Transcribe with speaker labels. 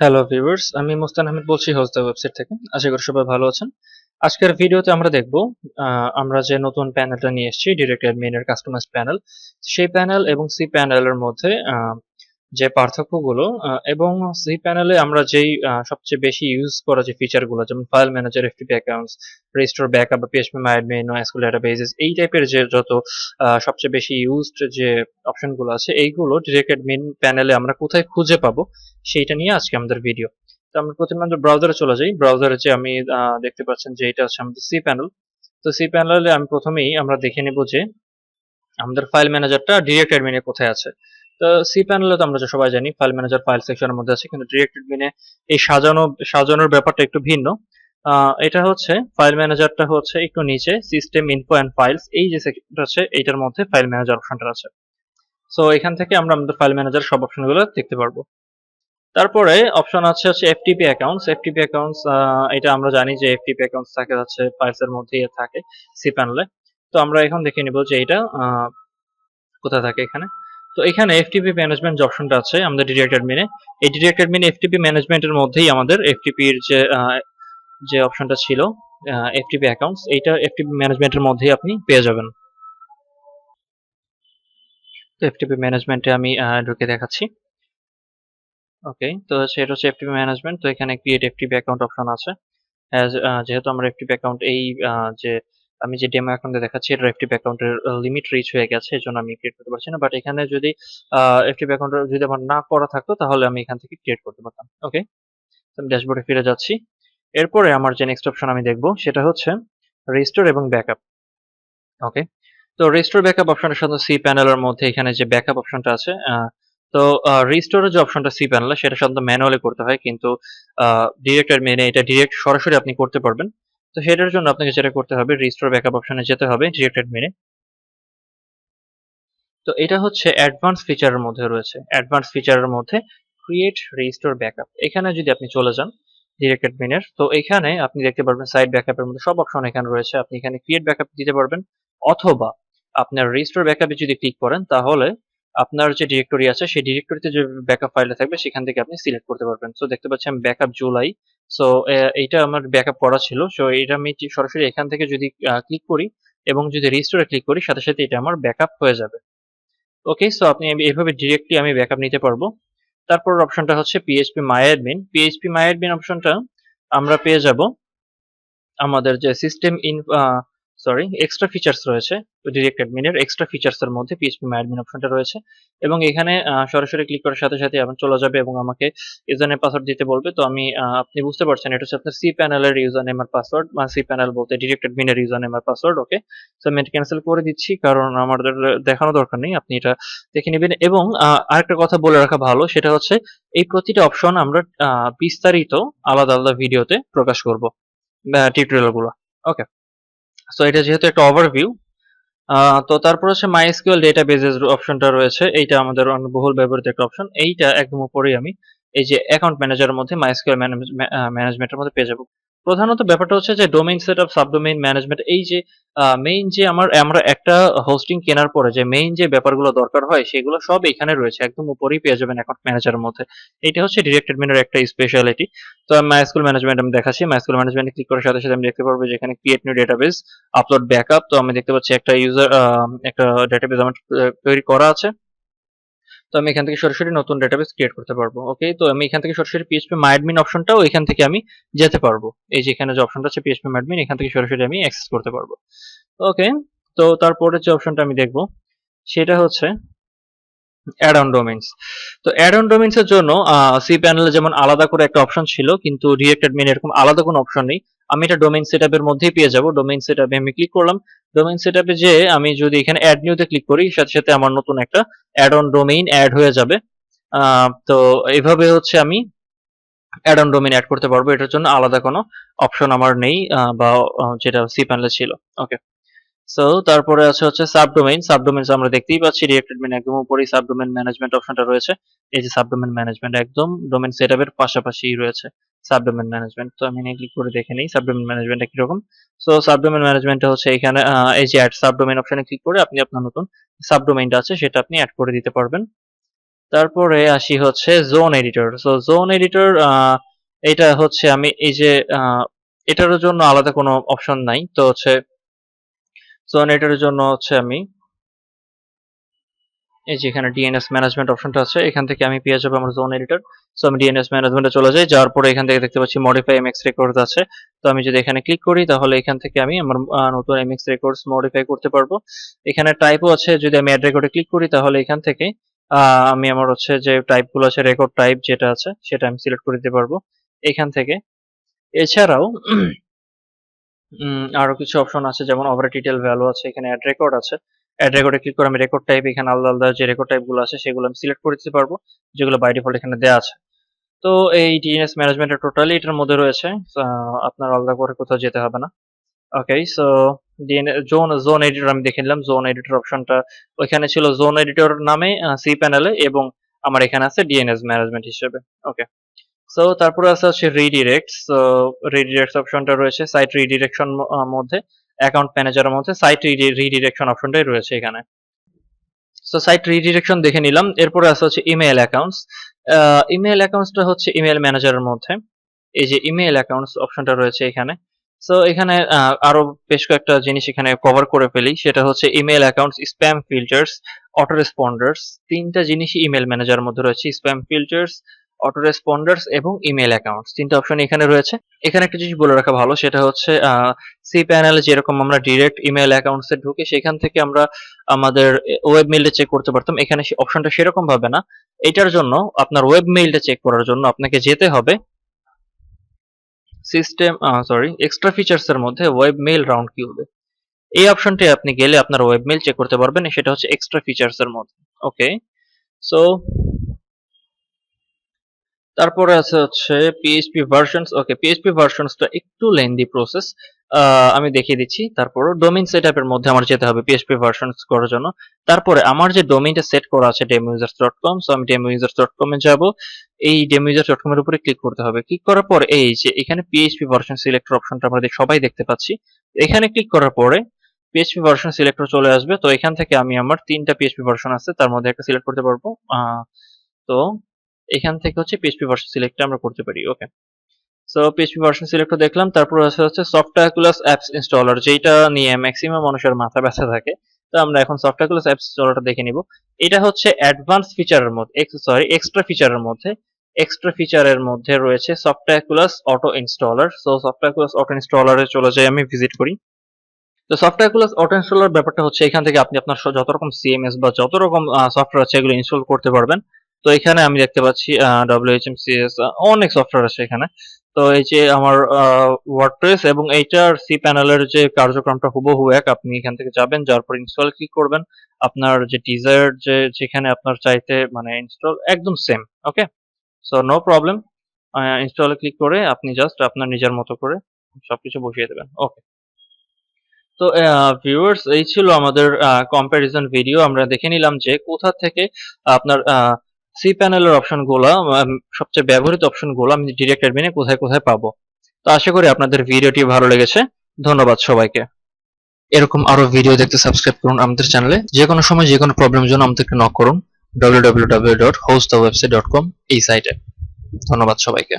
Speaker 1: Hello viewers আমি মোস্তান আহমেদ বলছি হজদা website থেকে। আশা করি সবাই ভালো আছেন। আজকের ভিডিওতে আমরা দেখব আমরা যে নতুন প্যানেলটা নিয়ে এসেছি ডিরেক্ট অ্যাডমিনের কাস্টমাইজ প্যানেল সেই প্যানেল এবং সি প্যানেলের মধ্যে যে পার্থক্যগুলো এবং সি প্যানেলে আমরা যেই সবচেয়ে বেশি ইউজ করা যে ফিচারগুলো যেমন file manager FTP accounts restore backup বা PHP my domain SQL databases এই টাইপের যে যত সবচেয়ে বেশি ইউজড যে অপশনগুলো আছে, এইগুলো ডিরেক্ট অ্যাডমিন প্যানেলে আমরা কোথায় খুঁজে পাবো, সেইটা নিয়ে আজকে আমাদের ভিডিও তো আমরা প্রথমে আমাদের ব্রাউজারে চলে যাই। ব্রাউজারে যে আমি দেখতে পাচ্ছেন যে এটা হচ্ছে আমাদের সি প্যানেল তো সি প্যানেলে আমি প্রথমেই আমরা দেখে নেব যে আমাদের ফাইল ম্যানেজারটা ডিরেক্ট অ্যাডমিনে কোথায় আছে। তো সি প্যানেলে তো আমরা সবাই জানি ফাইল ম্যানেজার ফাইল সেকশনের মধ্যে আছে, কিন্তু ডিরেক্ট অ্যাডমিনে এই সাজানো, সাজানোর ব্যাপারটা একটু ভিন্ন। এটা হচ্ছে ফাইল ম্যানেজারটা হচ্ছে একটু নিচে সিস্টেম ইনফো অ্যান্ড ফাইলস এই যে সেকশনটা আছে, এইটার মধ্যে ফাইল ম্যানেজার অপশনটা আছে। সো এখান থেকে আমরা আমাদের ফাইল ম্যানেজার সব অপশনগুলো দেখতে পারব। তারপরে অপশন আছে হচ্ছে এফটিপি অ্যাকাউন্টস এফটিপি অ্যাকাউন্টস এটা আমরা জানি যে এফটিপি অ্যাকাউন্টস থাকে হচ্ছে ফাইলস এর মধ্যেই থাকে সি প্যানেলে তো আমরা এখন দেখে নিব যে এটা কোথায় থাকে এখানে। তো এখানে এফটিপি ম্যানেজমেন্ট অপশনটা আছে আমাদের ডিরেক্ট অ্যাডমিনে এই ডিরেক্ট অ্যাডমিনে এফটিপি ম্যানেজমেন্টের মধ্যেই আমাদের এফটিপি এর যে যে অপশনটা ছিল এফটিপি অ্যাকাউন্টস এইটা এফটিপি ম্যানেজমেন্টের মধ্যেই আপনি পেয়ে যাবেন। তো এফটিপি ম্যানেজমেন্টে আমি ঢুকে দেখাচ্ছি। ওকে তো সেটা হচ্ছে এফটিপি ম্যানেজমেন্ট তো এখানে ক্রিয়েট এফটিপি অ্যাকাউন্ট অপশন আছে। যেহেতু আমরা এফটিপি অ্যাকাউন্ট এই যে আমি যে ডেমো অ্যাকাউন্টে দেখাচ্ছি, এটা এফটিপি অ্যাকাউন্টের লিমিট রিচ হয়ে গেছে এই জন্য আমি ক্রিয়েট করতে পারছি না। বাট এখানে যদি এফটিপি অ্যাকাউন্ট যদি আমার না করা থাকতো, তাহলে আমি এখান থেকে ক্রিয়েট করতে পারতাম। ওকে আমি ড্যাশবোর্ডে ফিরে যাচ্ছি। এরপরে আমার যে নেক্সট অপশন আমি দেখব, সেটা হচ্ছে রেজিস্টোর এবং ব্যাকআপ ওকে তো রেজিস্টোর ব্যাকআপ অপশনটার সাথে সি প্যানেলের মধ্যে এখানে যে ব্যাকআপ অপশনটা আছে তো রিস্টোরের যে অপশনটা সি প্যানেলে সেটা সাধারণত ম্যানুয়ালি করতে হয়। কিন্তু ডিরেক্ট মেনে এটা ডিরেক্ট সরাসরি আপনি করতে পারবেন। তো সেটার জন্য আপনাকে যেটা করতে হবে রিস্টোর ব্যাকআপ অপশনে যেতে হবে ডিরেক্ট মেনে তো এটা হচ্ছে অ্যাডভান্স ফিচারের মধ্যে রয়েছে। অ্যাডভান্স ফিচারের মধ্যে ক্রিয়েট রিস্টোর ব্যাকআপ এখানে যদি আপনি চলে যান ডিরেক্ট অ্যাডমিনের তো এখানে আপনি দেখতে পারবেন সাইড ব্যাকআপের মধ্যে সব অপশন এখানে রয়েছে। আপনি এখানে ক্রিয়েট ব্যাকআপ দিতে পারবেন, অথবা আপনার রিস্টোর ব্যাকআপে যদি ক্লিক করেন, তাহলে আপনার যে ডিরেক্টরি আছে, সেই ডিরেক্টরিতে যে ব্যাকআপ ফাইলটা থাকবে, সেখান থেকে আপনি সিলেক্ট করতে পারবেন। সো দেখতে পাচ্ছি আমি ব্যাকআপ জুলাই সো এইটা আমার ব্যাকআপ করা ছিল। সো এটা আমি সরাসরি এখান থেকে যদি ক্লিক করি এবং যদি রিস্টোরে ক্লিক করি, সাথে সাথে এটা আমার ব্যাকআপ হয়ে যাবে। ওকে সো আপনি এইভাবে ডিরেক্টলি আমি ব্যাকআপ নিতে পারব। তারপর অপশনটা হচ্ছে পিএইচপি মাইঅ্যাডমিন পিএইচপি মাইঅ্যাডমিন অপশনটা আমরা পেয়ে যাব। আমাদের যে system in sorry extra features রয়েছে ডিরেক্ট অ্যাডমিনের এক্সট্রা ফিচার্স এর মধ্যে পিএইচপি মাইঅ্যাডমিন অপশনটা রয়েছে এবং এখানে সরাসরি ক্লিক করার সাথে সাথে আমার চলে যাবে এবং আমাকে ইউজার নেম পাসওয়ার্ড দিতে বলবে। তো আমি আপনি বুঝতে পারছেন, এটা হচ্ছে আপনার সি প্যানেলের ইউজার নেম আর পাসওয়ার্ড বা সি প্যানেল বলতে ডিরেক্ট অ্যাডমিনের ইউজার নেম আর পাসওয়ার্ড ওকে সো আমি এটা ক্যান্সেল করে দিচ্ছি, কারণ আমাদের দেখানো দরকার নেই, আপনি এটা দেখে নেবেন। এবং আরেকটা কথা বলে রাখা ভালো, সেটা হচ্ছে এই প্রতিটা অপশন আমরা বিস্তারিত আলাদা আলাদা ভিডিওতে প্রকাশ করব টিউটোরিয়ালগুলো ওকে সো এটা যেহেতু একটা ওভারভিউ তো তারপর হচ্ছে মাইএসকিউএল ডেটাবেজেস অপশনটা রয়েছে। এইটা আমাদের অন্য বহুল ব্যবহৃত একটা অপশন এইটা একদম উপরেই আমি এই যে অ্যাকাউন্ট ম্যানেজারের মধ্যে মাইএসকিউএল ম্যানেজমেন্টের মধ্যে পেয়ে যাব। প্রধানত ব্যাপারটা হচ্ছে যে domain set setup subdomain management এই যে মেইন যে আমার, আমরা একটা হোস্টিং কেনার পরে যে মেইন যে ব্যাপারগুলো দরকার হয়, সেগুলো সব এখানে রয়েছে, একদম উপরেই পেয়ে যাবেন অ্যাকাউন্ট ম্যানেজারের মধ্যে। এটা হচ্ছে ডিরেক্ট অ্যাডমিনের একটা স্পেশালিটি তো মাইস্কুল ম্যানেজমেন্ট আমি দেখাচ্ছি মাইস্কুল ম্যানেজমেন্টে ক্লিক করার সাথে সাথে আমি দেখতে পারব যে এখানে create new database upload backup তো আমি দেখতে পাচ্ছি একটা ইউজার একটা ডেটাবেস আমার তৈরি করা আছে। তো আমি এখান থেকে সরাসরি নতুন ডেটাবেস ক্রিয়েট করতে পারব ওকে তো আমি এখান থেকে সরাসরি পিএইচপি মাইডমিন অপশনটাও এখান থেকে আমি যেতে পারব। এই যে এখানে যে অপশনটা আছে পিএসপি মাইডমিন এখান থেকে সরাসরি আমি অ্যাক্সেস করতে পারব ওকে তো তারপরে যে অপশনটা আমি দেখব, সেটা হচ্ছে অ্যাড অন তো অ্যাড অন এর জন্য সি প্যানেলে যেমন আলাদা করে একটা অপশন ছিল, কিন্তু রিয়েক্ট অ্যাডমিন এরকম আলাদা কোনো অপশন নেই। আমি এটা ডোমেইন সেটআপের মধ্যেই পেয়ে যাব। ডোমেইন সেটআপে আমি ক্লিক করলাম। ডোমেইন সেটআপে যে আমি যদি এখানে অ্যাড নিউতে ক্লিক করি, সাথে সাথে আমার নতুন একটা অ্যাড অন ডোমেইন অ্যাড হয়ে যাবে। তো এইভাবে হচ্ছে আমি অ্যাড অন ডোমেইন অ্যাড করতে পারব। এটার জন্য আলাদা কোনো অপশন আমার নেই বা যেটা সি প্যানেলে ছিল। ওকে সো তারপরে আছে হচ্ছে সাবডোমেইন সাবডোমেইনস আমরা দেখতেই পাচ্ছি রিয়েক্ট অ্যাডমিন একদম উপরেই সাবডোমেইন ম্যানেজমেন্ট অপশনটা রয়েছে। এই যে সাবডোমেইন ম্যানেজমেন্ট একদম ডোমেইন সেটআপের পাশাপাশি রয়েছে সাবডোমেইন ম্যানেজমেন্ট তো আমি ক্লিক করে দেখে নিই সাবডোমেইন ম্যানেজমেন্টটা কীরকম। সো সাবডোমেইন ম্যানেজমেন্টটা হচ্ছে এখানে এই যে অ্যাড সাবডোমেইন অপশনে ক্লিক করে আপনি আপনার নতুন সাবডোমেইনটা আছে সেটা আপনি অ্যাড করে দিতে পারবেন। তারপরে আসি হচ্ছে zone editor so zone editor এটা হচ্ছে আমি এই যে এটার জন্য আলাদা কোনো অপশন নাই। তো হচ্ছে জোন এডিটরের জন্য হচ্ছে আমি এই যে এখানে ডিএনএস ম্যানেজমেন্ট অপশনটা আছে, এখান থেকে আমি পেয়ে যাব আমার জোন এডিটর সো আমি ডিএনএস ম্যানেজমেন্টে চলে যাই, যাওয়ার পরে এখান থেকে দেখতে পাচ্ছি মডিফাই এমএক্স রেকর্ডস আছে। তো আমি যদি এখানে ক্লিক করি, তাহলে এখান থেকে আমি আমার নতুন এমএক্স রেকর্ডস মডিফাই করতে পারব। এখানে টাইপও আছে, যদি আমি অ্যাড রেকর্ডে ক্লিক করি, তাহলে এখান থেকে আমি আমার হচ্ছে যে টাইপগুলো আছে রেকর্ড টাইপ যেটা আছে, সেটা আমি সিলেক্ট করে দিতে পারব। এখান থেকে, এছাড়াও আরও কিছু অপশন আছে, যেমন ওভার ডিটেল ভ্যালু আছে, এখানে অ্যাড রেকর্ড আছে। অ্যাড রেকর্ডে ক্লিক করে আমি রেকর্ড টাইপ এখানে আলাদা আলাদা যে রেকর্ড টাইপগুলো আছে, সেগুলো আমি সিলেক্ট করে দিতে পারব, যেগুলো বাই ডিফল্ট এখানে দেওয়া আছে। তো এই ডিএনএস ম্যানেজমেন্টের টোটালি এটার মধ্যে রয়েছে আপনার আলাদা করে কোথাও যেতে হবে না। Okay so zone zone editor আমি দেখে নিলাম জোন এডিটর অপশনটা ওইখানে ছিল জোন এডিটর নামে সি প্যানেলে এবং আমার এখানে আছে ডিএনএস ম্যানেজমেন্ট হিসেবে। ওকে সো তারপরে আছে হচ্ছে রিডিরেক্ট সো রিডিরেক্ট অপশনটা রয়েছে সাইট রিডিরেকশন মধ্যে অ্যাকাউন্ট ম্যানেজারের মধ্যে সাইট রিডিরেকশন অপশনটাই রয়েছে এখানে। সো সাইট রিডিরেকশন দেখে নিলাম, এরপরে আছে হচ্ছে ইমেল অ্যাকাউন্টস ইমেল অ্যাকাউন্টসটা হচ্ছে ইমেল ম্যানেজারের মধ্যে, এই যে ইমেল অ্যাকাউন্টস অপশনটা রয়েছে এখানে। সো এখানে আরও বেশ কয়েকটা জিনিস এখানে কভার করে ফেলি, সেটা হচ্ছে email accounts spam filters auto responders তিনটা জিনিসই ইমেল ম্যানেজারের মধ্যে রয়েছে স্প্যাম ফিল্টার্স অটো রেসপন্ডার্স এবং ইমেল অ্যাকাউন্টস তিনটা অপশন এখানে রয়েছে। এখানে একটা জিনিস বলে রাখা ভালো, সেটা হচ্ছে সি প্যানেলে যেরকম আমরা ডিরেক্ট ইমেল অ্যাকাউন্টসে ঢুকে, সেখান থেকে আমরা আমাদের ওয়েব মেইলটা চেক করতে পারতাম। এখানে অপশনটা সেরকম ভাবে না। এটার জন্য আপনার ওয়েব মেইলটা চেক করার জন্য আপনাকে যেতে হবে সিস্টেম সরি এক্সট্রা ফিচার্স এর মধ্যে ওয়েব মেইল রাউন্ড কি হবে এই অপশনটি আপনি গেলে আপনার ওয়েব মেইল চেক করতে পারবেন, সেটা হচ্ছে এক্সট্রা ফিচার্স এর মধ্যে। ওকে সো তারপরে আছে হচ্ছে পিএইচপি ভার্সনস ওকে পিএইচপি ভার্সনসটা একটু লেন্দি প্রসেস আমি দেখিয়ে দিচ্ছি। তারপর ডোমিন ডোমেইন সেটআপের মধ্যে আমার যেতে হবে পিএইচপি ভার্সনস করার জন্য। তারপরে আমার যে ডোমেইনটা সেট করা আছে demousers.com সো আমি demousers.com এ যাব। এই demousers.com এর উপরে ক্লিক করতে হবে। ক্লিক করার পর এই যে এখানে পিএইচপি ভার্সন সিলেক্টর অপশনটা আমরা সবাই দেখতে পাচ্ছি। এখানে ক্লিক করার পরে পিএইচপি ভার্সন সিলেক্টর চলে আসবে। তো এখান থেকে আমি আমার তিনটা পিএইচপি ভার্সন আছে, তার মধ্যে একটা সিলেক্ট করতে পারব। তো এখান থেকে হচ্ছে পিএইচপি ভার্সন সিলেক্ট আমরা করতে পারি okay so PHP version select দেখলাম, তারপর আছে হচ্ছে সফটওয়্যারকুলাস অ্যাপস ইনস্টলার যেটা নিয়ে ম্যাক্সিমাম মানুষের মাথা ব্যথা থাকে। তো আমরা এখন সফটওয়্যারকুলাস অ্যাপস ইনস্টলারটা দেখে নিব। এটা হচ্ছে অ্যাডভান্স ফিচারের মধ্যে সরি এক্সট্রা ফিচারের মধ্যে এক্সট্রা ফিচারের মধ্যে রয়েছে Softaculous auto installer so Softaculous auto ইনস্টলারে চলে যাই আমি ভিজিট করি। তো সফটওয়্যারকুলাস অটো ইনস্টলার ব্যাপারটা হচ্ছে, এখান থেকে আপনি আপনার যত রকম সিএমএস বা যত রকম সফটওয়্যার আছে, এগুলো ইনস্টল করতে পারবেন। তো এখানে আমি দেখতে পাচ্ছি ডব্লিউএইচএমসিএস অনেক সফটওয়্যার আছে এখানে। তো এই যে আমার ওয়ার্ডপ্রেস এবং এইটার সি প্যানেলের যে কার্যক্রমটা হুবহু এক, আপনি এখান থেকে যাবেন যার পর ইনস্টল ক্লিক করবেন। আপনার যে ডিজায়ার যে, যেখানে আপনার চাইতে মানে ইনস্টল একদম same okay so no problem ইনস্টলে click করে আপনি জাস্ট আপনার নিজের মতো করে সবকিছু বসিয়ে দেবেন ওকে তো ভিউয়ার্স এই ছিল আমাদের কম্প্যারিজন ভিডিও আমরা দেখে নিলাম যে কোথা থেকে আপনার সি প্যানেলের অপশনগুলো সবচেয়ে ব্যবহৃত অপশনগুলো আমি ডিরেক্ট অ্যাডমিনে কোথায় কোথায় পাবো। তো আশা করি আপনাদের ভিডিওটি ভালো লেগেছে। ধন্যবাদ সবাইকে। এরকম আরও ভিডিও দেখতে সাবস্ক্রাইব করুন আমাদের চ্যানেলে যে কোনো সময় যে কোনো প্রবলেমের জন্য আমাদেরকে নক করুন। www.hostthewebsite.com এই সাইটে ধন্যবাদ সবাইকে।